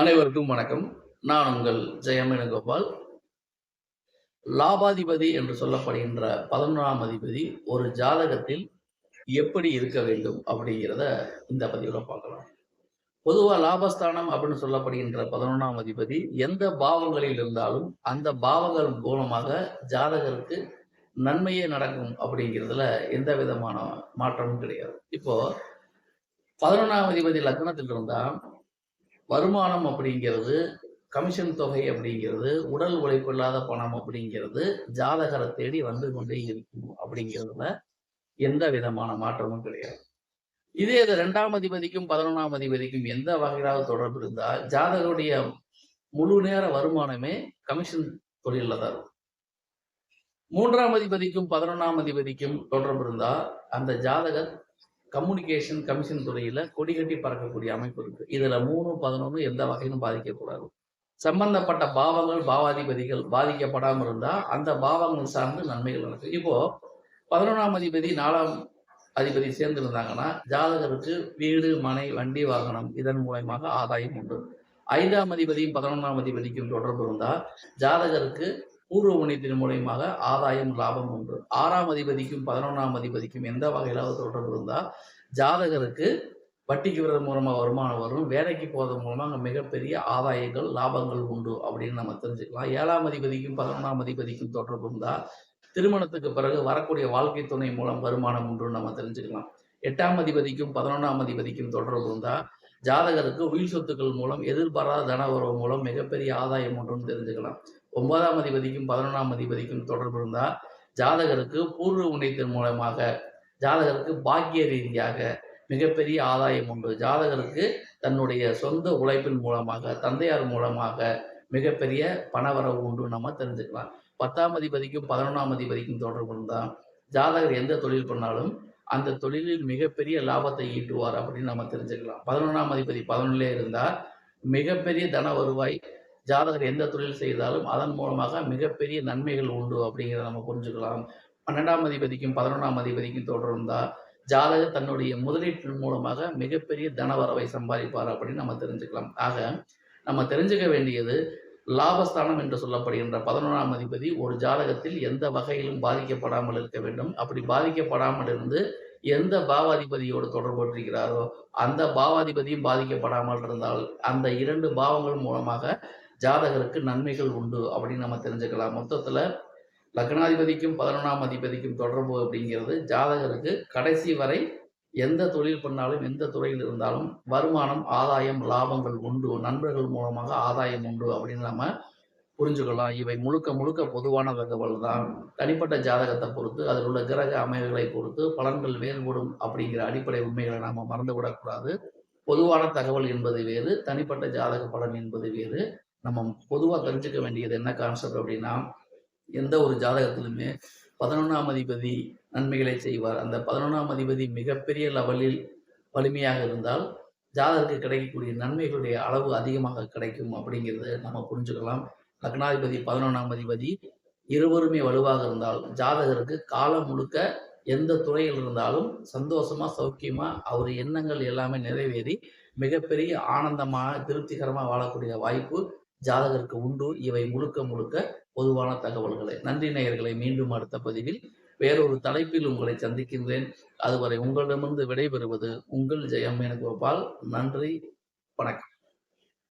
அனைவருக்கும் வணக்கம். நான் உங்கள் ஜெயம் வேணுகோபால் லாபாதிபதி என்று சொல்லப்படுகின்ற பதினொன்றாம் அதிபதி ஒரு ஜாதகத்தில் எப்படி இருக்க வேண்டும் அப்படிங்கிறத இந்த பதிவில் பார்க்கலாம். பொதுவாக லாபஸ்தானம் அப்படின்னு சொல்லப்படுகின்ற பதினொன்றாம் அதிபதி எந்த பாவங்களில் இருந்தாலும் அந்த பாவங்கள் மூலமாக ஜாதகருக்கு நன்மையே நடக்கும் அப்படிங்கிறதுல எந்த விதமான மாற்றமும் கிடையாது. இப்போ பதினொன்றாம் அதிபதி லக்னத்தில் இருந்தால் வருமானம் அப்படிங்கிறது கமிஷன் தொகை அப்படிங்கிறது உடல் உழைப்பு இல்லாத பணம் அப்படிங்கிறது ஜாதகரை தேடி வந்து கொண்டே இருக்கும் அப்படிங்கிறதுல எந்த விதமான மாற்றமும் கிடையாது. இதே இது ரெண்டாம் அதிபதிக்கும் பதினொன்றாம் அதிபதிக்கும் எந்த வகையிலாவது தொடர்பு இருந்தால் ஜாதகருடைய முழு நேர வருமானமே கமிஷன் தொழிலில் தான் இருக்கும். மூன்றாம் அதிபதிக்கும் பதினொன்றாம் அதிபதிக்கும் தொடர்பு இருந்தால் அந்த ஜாதகர் கம்யூனிகேஷன் கமிஷன் துறையில கொடி கட்டி பறக்கக்கூடிய அமைப்பு இருக்கு. இதுல மூணு பதினொன்று எந்த வகையிலும் பாதிக்கக்கூடாது. சம்பந்தப்பட்ட பாவங்கள் பாவாதிபதிகள் பாதிக்கப்படாமல் இருந்தா அந்த பாவங்கள் சார்ந்து நன்மைகள் நடக்கும். இப்போ பதினொன்றாம் அதிபதி நாலாம் அதிபதி சேர்ந்து இருந்தாங்கன்னா ஜாதகருக்கு வீடு மனை வண்டி வாகனம் இதன் மூலயமாக ஆதாயம் உண்டு. ஐந்தாம் அதிபதியும் பதினொன்றாம் அதிபதிக்கும் தொடர்பு இருந்தால் ஜாதகருக்கு பூர்வ புண்ணியத்தின் மூலயமாக ஆதாயம் லாபம் உண்டு. ஆறாம் அதிபதிக்கும் பதினொன்றாம் அதிபதிக்கும் எந்த வகையிலாவது தொடர்பு இருந்தால் ஜாதகருக்கு வட்டிக்கு விடுறது மூலமாக வருமானம் வரும் வேலைக்கு போகிறது மூலமாக அங்கே மிகப்பெரிய ஆதாயங்கள் லாபங்கள் உண்டு அப்படின்னு நம்ம தெரிஞ்சுக்கலாம். ஏழாம் அதிபதிக்கும் பதினொன்றாம் அதிபதிக்கும் தொடர்பு இருந்தால் திருமணத்துக்கு பிறகு வரக்கூடிய வாழ்க்கை துணை மூலம் வருமானம் உண்டு நம்ம தெரிஞ்சுக்கலாம். எட்டாம் அதிபதிக்கும் பதினொன்றாம் அதிபதிக்கும் தொடர்பு இருந்தால் ஜாதகருக்கு உயிர் சொத்துக்கள் மூலம் எதிர்பாராத தன உறவு மூலம் மிகப்பெரிய ஆதாயம் ஒன்றுன்னு தெரிஞ்சுக்கலாம். ஒன்பதாம் அதிபதிக்கும் பதினொன்றாம் அதிபதிக்கும் தொடர்பு இருந்தால் ஜாதகருக்கு பூர்வ உணைத்தின் மூலமாக ஜாதகருக்கு பாக்கிய ரீதியாக மிகப்பெரிய ஆதாயம் உண்டு. ஜாதகருக்கு தன்னுடைய சொந்த உழைப்பின் மூலமாக தந்தையார் மூலமாக மிகப்பெரிய பணவரவு உண்டு நம்ம தெரிஞ்சுக்கலாம். பத்தாம் அதிபதிக்கும் பதினொன்றாம் அதிபதிக்கும் தொடர்பு இருந்தால் ஜாதகர் எந்த தொழில் பண்ணாலும் அந்த தொழிலில் மிகப்பெரிய லாபத்தை ஈட்டுவார் அப்படின்னு நம்ம தெரிஞ்சுக்கலாம். பதினொன்றாம் அதிபதி பதினொன்றிலே இருந்தால் மிகப்பெரிய தன வருவாய் ஜாதகர் எந்த தொழில் செய்தாலும் அதன் மூலமாக மிகப்பெரிய நன்மைகள் உண்டு அப்படிங்கிறத நம்ம புரிஞ்சுக்கலாம். பன்னெண்டாம் அதிபதிக்கும் பதினொன்றாம் அதிபதிக்கும் தொடர்ந்தா ஜாதகர் தன்னுடைய முதலீட்டின் மூலமாக மிகப்பெரிய தனவரவை சம்பாதிப்பார் அப்படின்னு நம்ம தெரிஞ்சுக்கலாம். ஆக நம்ம தெரிஞ்சுக்க வேண்டியது லாபஸ்தானம் என்று சொல்லப்படுகின்ற பதினொன்றாம் அதிபதி ஒரு ஜாதகத்தில் எந்த வகையிலும் பாதிக்கப்படாமல் இருக்க வேண்டும். அப்படி பாதிக்கப்படாமல் இருந்து எந்த பாவாதிபதியோடு தொடர்புற்றிருக்கிறாரோ அந்த பாவாதிபதியும் பாதிக்கப்படாமல் இருந்தால் அந்த இரண்டு பாவங்கள் மூலமாக ஜாதகருக்கு நன்மைகள் உண்டு அப்படின்னு நம்ம தெரிஞ்சுக்கலாம். மொத்தத்தில் லக்னாதிபதிக்கும் பதினொன்றாம் அதிபதிக்கும் தொடர்பு அப்படிங்கிறது ஜாதகருக்கு கடைசி வரை எந்த தொழில் பண்ணாலும் எந்த துறையில் இருந்தாலும் வருமானம் ஆதாயம் லாபங்கள் உண்டு. நண்பர்கள் மூலமாக ஆதாயம் உண்டு அப்படின்னு நம்ம புரிஞ்சுக்கலாம். இவை முழுக்க முழுக்க பொதுவான தகவல் தான். தனிப்பட்ட ஜாதகத்தை பொறுத்து அதில் உள்ள கிரக அமைவுகளை பொறுத்து பலன்கள் வேறுபடும் அப்படிங்கிற அடிப்படை உண்மைகளை நாம் மறந்துவிடக்கூடாது. பொதுவான தகவல் என்பது வேறு தனிப்பட்ட ஜாதக பலன் என்பது வேறு. நம்ம பொதுவாக தெரிஞ்சுக்க வேண்டியது என்ன கான்செப்ட் அப்படின்னா எந்த ஒரு ஜாதகத்திலுமே பதினொன்றாம் அதிபதி நன்மைகளை செய்வார். அந்த பதினொன்றாம் அதிபதி மிகப்பெரிய லெவலில் வலிமையாக இருந்தால் ஜாதகருக்கு கிடைக்கக்கூடிய நன்மைகளுடைய அளவு அதிகமாக கிடைக்கும் அப்படிங்கிறது நம்ம புரிஞ்சுக்கலாம். லக்னாதிபதி பதினொன்றாம் அதிபதி இருவருமே வலுவாக இருந்தால் ஜாதகருக்கு காலம் முழுக்க எந்த துறையில் இருந்தாலும் சந்தோஷமா சௌக்கியமா அவர் எண்ணங்கள் எல்லாமே நிறைவேறி மிகப்பெரிய ஆனந்தமாக திருப்திகரமாக வாழக்கூடிய வாய்ப்பு ஜாதகருக்கு உண்டு. இவை முழுக்க முழுக்க பொதுவான தகவல்களை. நன்றி நேயர்களை மீண்டும் அடுத்த பதிவில் வேறொரு தலைப்பில் உங்களை சந்திக்கின்றேன். அதுவரை உங்களிடமிருந்து விடைபெறுவது உங்கள் ஜெயம் கோபால் நன்றி வணக்கம்.